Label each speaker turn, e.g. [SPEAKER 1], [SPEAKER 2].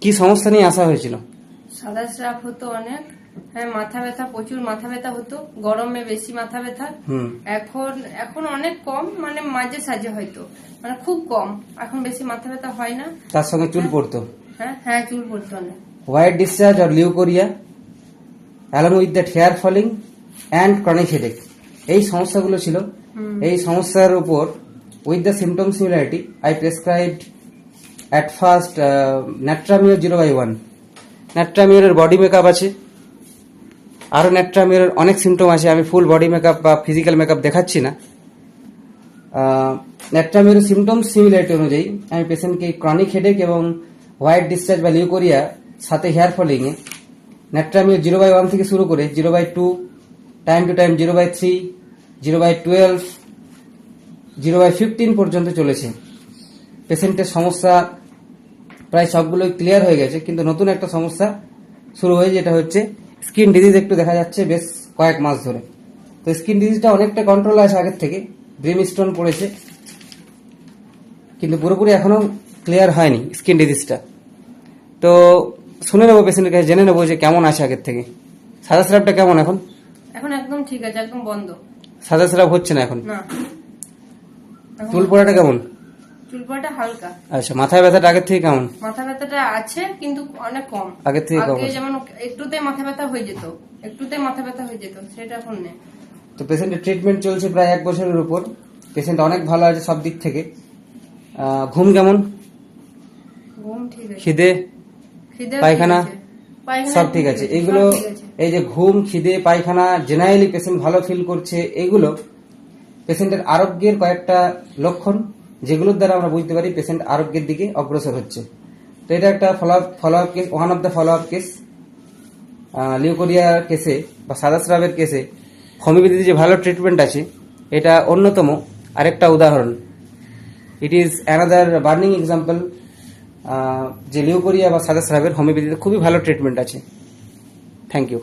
[SPEAKER 1] কি সমস্যা নিয়ে আসা হয়েছিল?
[SPEAKER 2] সাদা স্রাপ হতো অনেক। হ্যাঁ মাথা ব্যথা প্রচুর মাথা ব্যথা হতো। গরমে বেশি মাথা ব্যথা।
[SPEAKER 1] হুম।
[SPEAKER 2] এখন এখন অনেক কম মানে মাঝে সাঝে হয়তো। মানে খুব কম। এখন বেশি মাথা ব্যথা হয় না।
[SPEAKER 1] তার সঙ্গে চুল পড়তো?
[SPEAKER 2] হ্যাঁ হ্যাঁ চুল পড়তো অনেক।
[SPEAKER 1] White discharge R leucorrhoea along with that hair falling and chronic headache এই সমস্যাগুলো ছিল। এই সমস্যার উপর with the symptom similarity I prescribed at first natrum mur zero by one ন্যাট্রামিওরের body makeup আছে। আরও ন্যাট্রামিওরের অনেক সিমটম আছে। আমি ফুল বডি মেকআপ বা ফিজিক্যাল মেকআপ দেখাচ্ছি না। ন্যাট্রামিওরের সিমটম সিমিলারিটি অনুযায়ী, আমি পেশেন্টকে ক্রনিক হেডেক এবং হোয়াইট ডিসচার্জ বা লিউকোরিয়া সাথে hair ফলিংয়ে natrum mur zero by one থেকে শুরু করে zero by two time to time zero by three zero by twelve zero by fifteen পর্যন্ত চলেছে। পেশেন্টের সমস্যা প্রায় সবগুলোই ক্লিয়ার হয়ে গেছে কিন্তু নতুন একটা সমস্যা শুরু হয়ে যেটা হচ্ছে স্কিন ডিজিজ একটু দেখা যাচ্ছে বেশ কয়েক মাস ধরে। তো স্কিন ডিজিজটা অনেকটা কন্ট্রোল আছে আগের থেকে ব্রিম স্টোন পড়েছে কিন্তু পুরোপুরি এখনও ক্লিয়ার হয়নি স্কিন ডিজিজটা তো শুনে নেব পেশেন্টের কাছে জেনে নেব যে কেমন আছে আগের থেকে। সাদা স্রাবটা কেমন এখন?
[SPEAKER 2] এখন একদম ঠিক আছে একদম বন্ধ।
[SPEAKER 1] সাদা স্রাব হচ্ছে না এখন?
[SPEAKER 2] না। এখন
[SPEAKER 1] চুল পড়াটা কেমন?
[SPEAKER 2] চুল পড়াটা হালকা।
[SPEAKER 1] আচ্ছা মাথায় ব্যথাটা আগের থেকে কেমন?
[SPEAKER 2] মাথা ব্যথাটা আছে কিন্তু অনেক কম।
[SPEAKER 1] আগের থেকে কম
[SPEAKER 2] আগে যেমন একটুতে মাথা ব্যথা হয়ে যেত একটুতে মাথা ব্যথা হয়ে যেত সেটা এখন নেই।
[SPEAKER 1] তো পেশেন্টের ট্রিটমেন্ট চলছে প্রায় এক বছরের উপর। পেশেন্ট অনেক ভালো আছে সব দিক থেকে। ঘুম কেমন?
[SPEAKER 2] ঘুম ঠিক আছে।
[SPEAKER 1] খিদে?
[SPEAKER 2] খিদে
[SPEAKER 1] পায়খানা? সব ঠিক আছে। এইগুলো এই যে ঘুম খিদে পায়খানা জেনারেলি পেশেন্ট ভালো ফিল করছে এগুলো পেশেন্টের আরোগ্যের কয়েকটা লক্ষণ। যেগুলোর দ্বারা আমরা বুঝতে পারি পেশেন্ট আরোগ্যের দিকে অগ্রসর হচ্ছে। তো এটা একটা follow follow up case one of the follow up case leucorrhoea কেসে বা সাদা স্রাবের কেসে হোমিওপ্যাথিতে যে ভালো ট্রিটমেন্ট আছে, এটা অন্যতম আরেকটা উদাহরণ। It is another burning example যে লিউকোরিয়া বা সাদা স্রাবের হোমিওপ্যাথিতে খুবই ভালো ট্রিটমেন্ট আছে। Thank you